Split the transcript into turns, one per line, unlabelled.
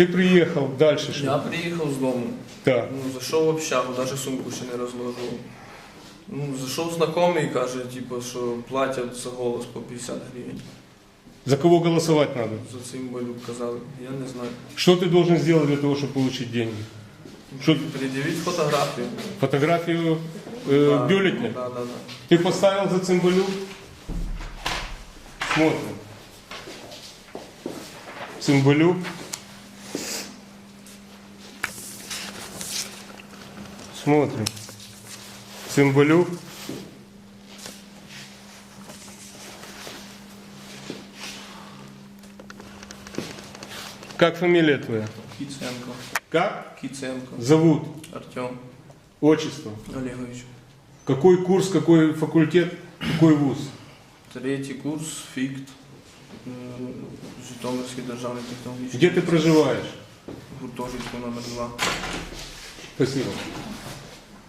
Ты приехал, дальше что?
Я приїхав з дому.
Так.
Ну, зайшов в общагу, навіть сумку ще не розложив. Ну, зайшов знайомий і каже, типу, що платять за голос по 50 гривень.
За кого голосовать надо?
За цим болю казали. Я не знаю.
Что ты должен сделать для того, чтобы получить деньги? Что,
Пред'явіть фотографію.
фотографию э,
Да,
бюллетня?
Да, да, да.
Ты поставил за цимбалю? Смотрим. Цимбалю. Смотрим. Цимбалю. Как фамилия твоя?
Кіценко.
Как
Кіценко.
зовут?
Артем
Отчество?
Олегович.
Какой курс, какой факультет, какой вуз?
Третій курс, ФІКТ. м, Житомирський державний технологічний.
Где ты проживаешь?
Гуртожитку номер 2.
Спасибо.